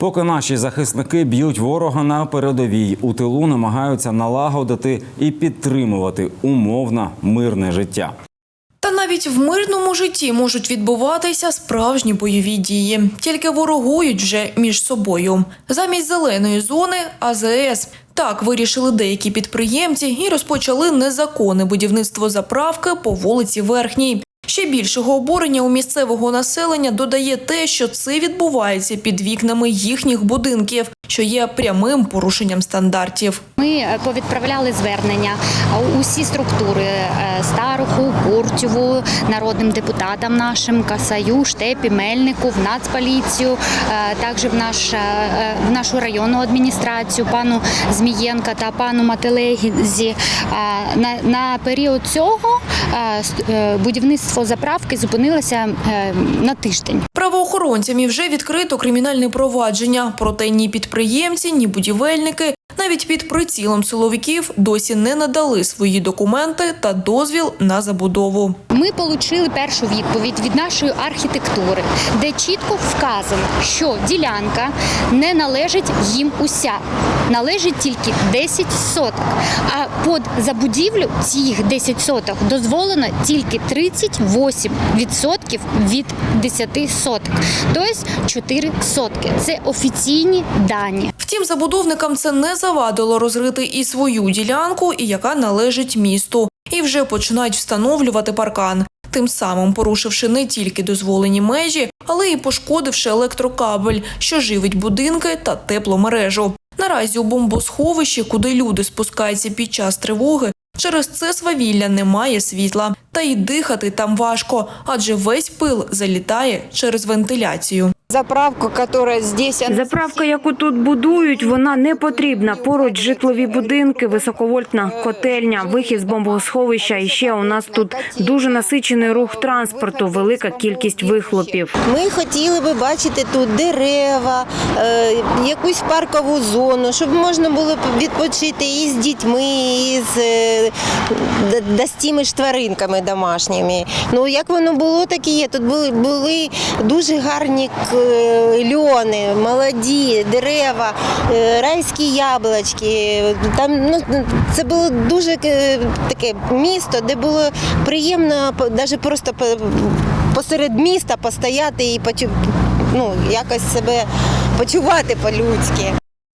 Поки наші захисники б'ють ворога на передовій, у тилу намагаються налагодити і підтримувати умовно мирне життя. Та навіть в мирному житті можуть відбуватися справжні бойові дії, тільки ворогують вже між собою. Замість зеленої зони АЗС. Так вирішили деякі підприємці і розпочали незаконне будівництво заправки по вулиці Верхній. Ще більшого обурення у місцевого населення додає те, що це відбувається під вікнами їхніх будинків, що є прямим порушенням стандартів. Ми е, повідправляли звернення усі структури е, Старуху, Куртєву, народним депутатам нашим, Касаю, Штепі, Мельнику, в Нацполіцію, е, також в, наш, в нашу районну адміністрацію, пану Змієнка та пану Мателезі. Е, На, на період цього будівництво заправки зупинилося на тиждень. Правоохоронцями вже відкрито кримінальне провадження, проте ні підприємці, ні будівельники навіть під прицілом силовиків досі не надали свої документи та дозвіл на забудову. Ми отримали першу відповідь від нашої архітектури, де чітко вказано, що ділянка не належить їм уся, належить тільки 10 соток. А під забудівлю цих 10 соток дозволено тільки 38% від 10 соток, тобто 4 сотки. Це офіційні дані. Втім, забудовникам це не завадило розрити і свою ділянку, і яка належить місту, і вже починають встановлювати паркан. Тим самим порушивши не тільки дозволені межі, але й пошкодивши електрокабель, що живить будинки та тепломережу. Наразі у бомбосховищі, куди люди спускаються під час тривоги, через це свавілля немає світла. Та й дихати там важко, адже весь пил залітає через вентиляцію. Заправку, которая здесь, Заправка, яку тут будують, вона не потрібна. Поруч житлові будинки, високовольтна котельня, вихід з бомбосховища. І ще у нас тут дуже насичений рух транспорту, велика кількість вихлопів. Ми хотіли би бачити тут дерева, е, якусь паркову зону, щоб можна було відпочити і з дітьми, і з, е, да- да з тими ж тваринками домашніми. Ну як воно було, так і є. Тут були, були дуже гарні льони, молоді, дерева, е, райські яблучки. Там ну, це було дуже е, таке місто, де було приємно навіть просто посеред міста постояти і ну, якось себе почувати по-людськи.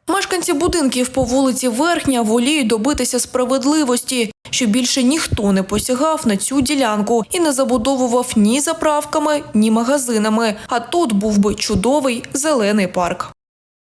Мешканці будинків по вулиці Верхня воліють добитися справедливості, що більше ніхто не посягав на цю ділянку і не забудовував ні заправками, ні магазинами. А тут був би чудовий зелений парк.